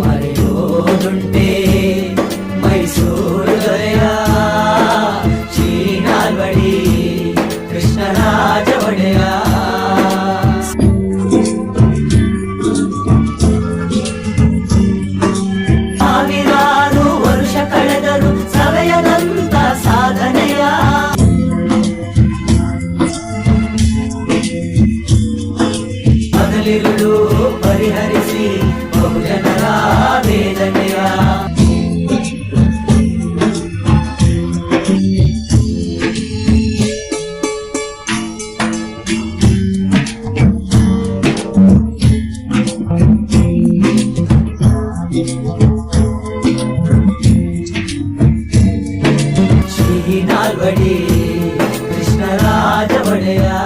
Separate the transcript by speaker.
Speaker 1: ಮರೆಯೋದುಂಟೆ ಮೈಸೂರು ದೊರೆಯ ಚೀನಾಲ್ವಡಿ ಕೃಷ್ಣರಾಜ ಒಡೆಯ. ಸಾವಿರಾರು ವರುಷ ಕಳೆದರು ಸವೆಯದಂತ ಸಾಧನೆಯ. ಹಗಲಿರುಳು హరిహరిసి బహుజనరా వేదనయా நால்வடி கிருஷ்ணராஜ வடையா